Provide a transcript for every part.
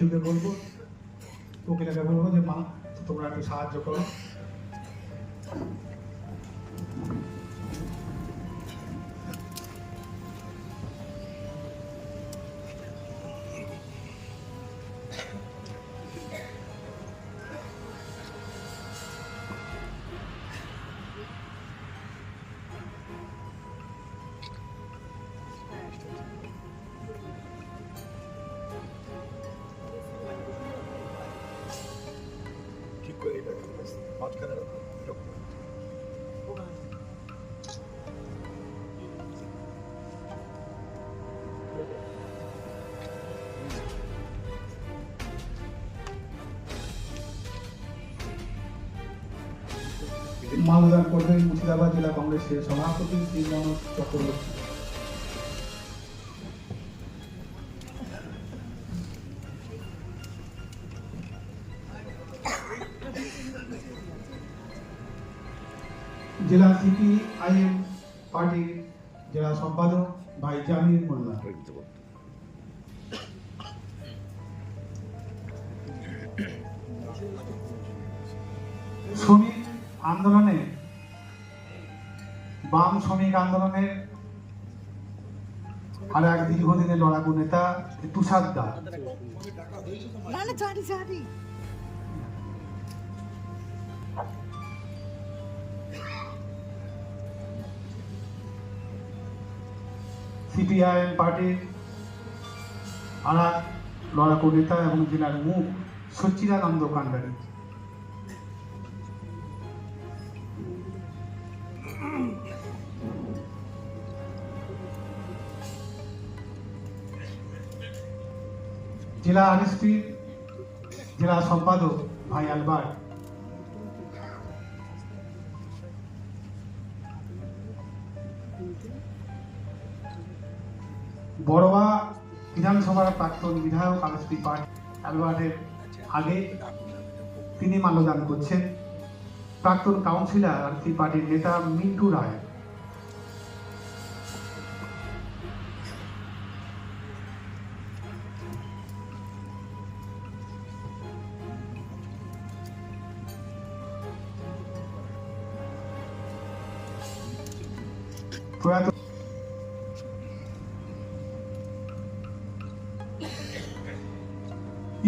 মিঠুকে বলব কোকিলাকে বলব যে মা তোমরা একটু সাহায্য করো। মালদার করবেন মুর্শিদাবাদ জেলা কংগ্রেসের সভাপতি শ্রী মনোজ চক্রবর্তী। জেলা সিপি আইএম পার্টির জেলা সম্পাদক ভাই জামির মোল্লা। শ্রমিক আন্দোলনে বাম শ্রমিক আন্দোলনের আর এক দীর্ঘদিনের লড়াকু নেতা তুষার দা। না না ছাড়ি ছাড়ি সিপিআইএম পার্টির আর এক লড়াকু নেতা এবং জেলার মুখ সচ্চিদানন্দ কান্ডারি জেলা আরএসপি জেলা সম্পাদক ভাই আলবার্ট। বড়বা বিধানসভার প্রাক্তন বিধায়ক আরএসপি পার্টি অ্যালবার্টের আগে তিনি মাল্যদান করছেন। প্রাক্তন কাউন্সিলর আরএসপি পার্টির নেতা মিন্টু রায়। প্রয়াত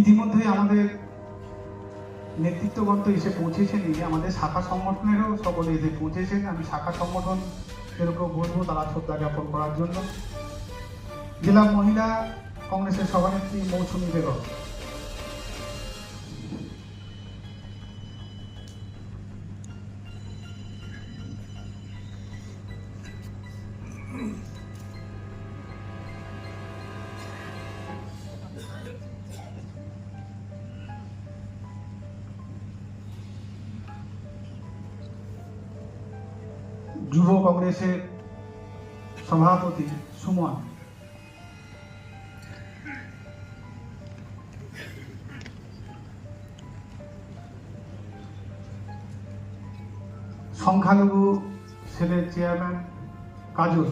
ইতিমধ্যে আমাদের নেতৃত্বগত এসে পৌঁছেছেন আমাদের শাখা সংগঠনেরও সকলে এসে পৌঁছেছেন। আমি শাখা সংগঠনের উপর বলব তারা শ্রদ্ধা জ্ঞাপন করার জন্য। জেলা মহিলা কংগ্রেসের সভানেত্রী মৌসুমী বেগম। যুব কংগ্রেসের সভাপতি সুমন। সংখ্যালঘু সেলের চেয়ারম্যান কাজল।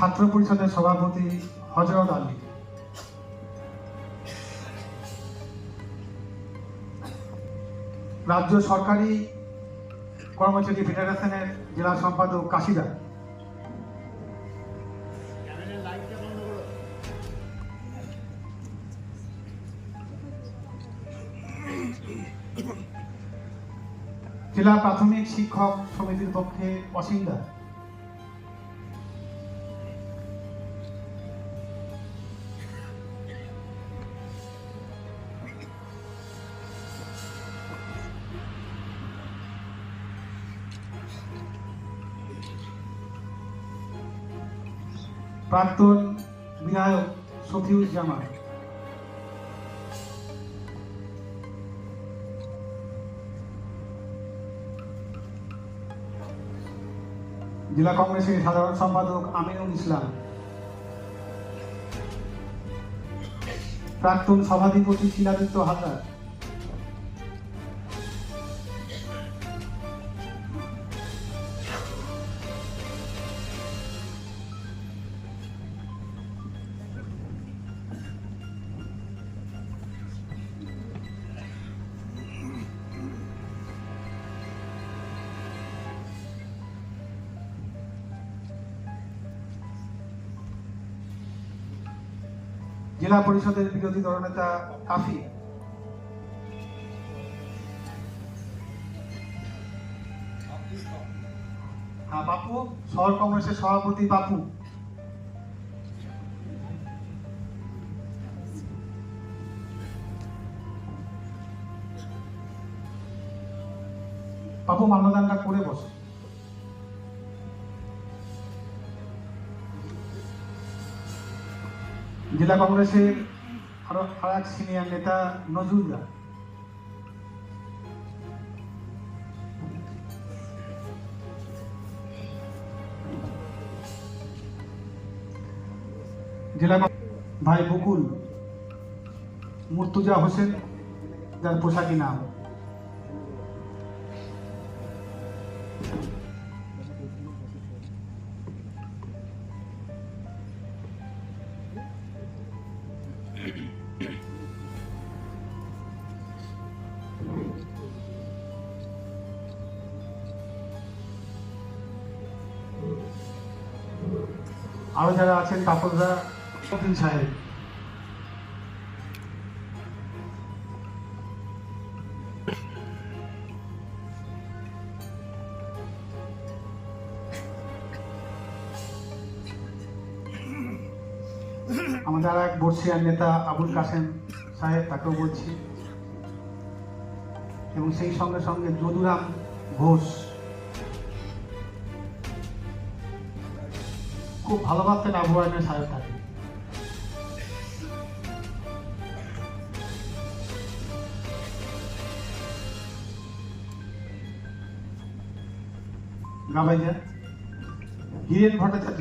ছাত্র পরিষদের সভাপতি হজরত আলী। রাজ্য সরকারি কর্মচারী ফেডারেশনের জেলা সম্পাদক কাশিদা। জেলা প্রাথমিক শিক্ষক সমিতির পক্ষে অসীম প্রাক্তন বিধায়ক শফিউজ্জামান জেলা কংগ্রেসের সাধারণ সম্পাদক আমিনুল ইসলাম। প্রাক্তন সভাধিপতি শিলাদিত্য হালদার। জেলা পরিষদের বিরোধী দলনেতা কাফি। হ্যাঁ বাপু, শহর কংগ্রেসের সভাপতি বাপু। বাপু মাল্যদানটা করে বসে। জেলা কংগ্রেসের আরও আর সিনিয়র নেতা নজরুলদা জেলা ভাই বকুল, মুর্তুজা হোসেন, যার পোশাকি নাম। আরও যারা আছেন তাপসদা মতিন সাহেব। আমাদের এক বর্ষিয়ার নেতা আবুল কাসেম সাহেব তাকেও বলছি। এবং সেই সঙ্গে সঙ্গে যদুরাম ঘোষ। খুব ভালো আবু আইনের সাহেব তাকে গাবাইজা হীরেন ভট্টাচার্য।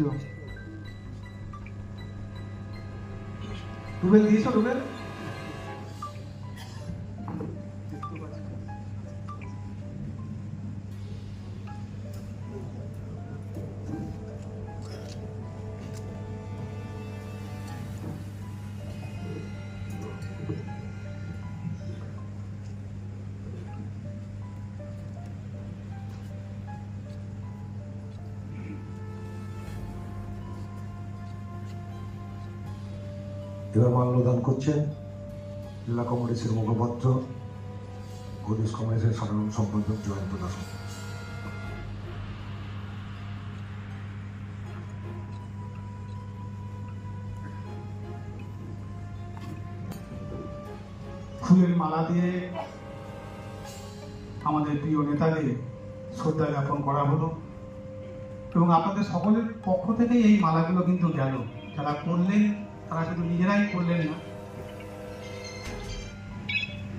রুবেল দিয়েছ রুবেল? এবার মাল্যদান করছেন, জেলা কংগ্রেসের মুখপাত্র, প্রদেশ কংগ্রেসের সাধারণ সম্পাদক জয়ন্ত দাস। ফুলের মালা দিয়ে আমাদের প্রিয় নেতাকে শ্রদ্ধা জ্ঞাপন করা হলো এবং আপনাদের সকলের পক্ষ থেকে এই মালাগুলো কিন্তু গেল। যারা করলেন তারা শুধু নিজেরাই করলেন না।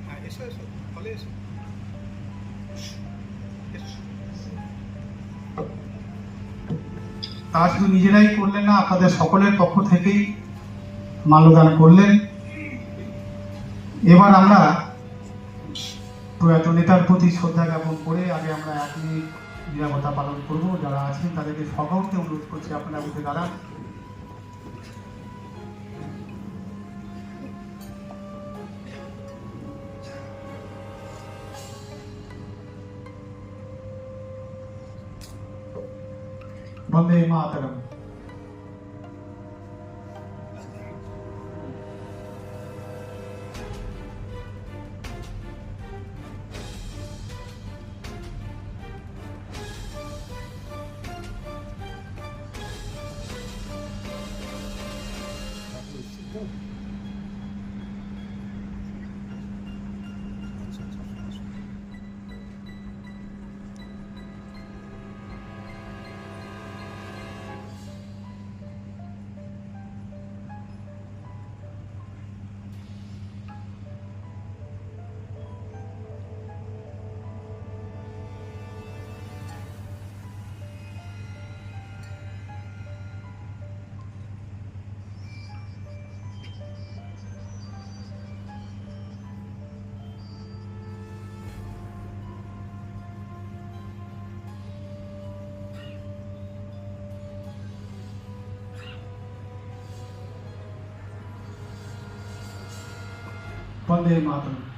হ্যাঁ তারা শুধু নিজেরাই করলেন না আপনাদের সকলের পক্ষ থেকেই মাল্যদান করলেন। এবার আমরা প্রয়াত নেতার প্রতি শ্রদ্ধা জ্ঞাপন করে আগে আমরা এক মিনিট নিরাপত্তা পালন করব। যারা আছেন তাদেরকে সকলকে অনুরোধ করছি আপনারা উঠে দাঁড়ান। वंदे मातरम वंदे मातरम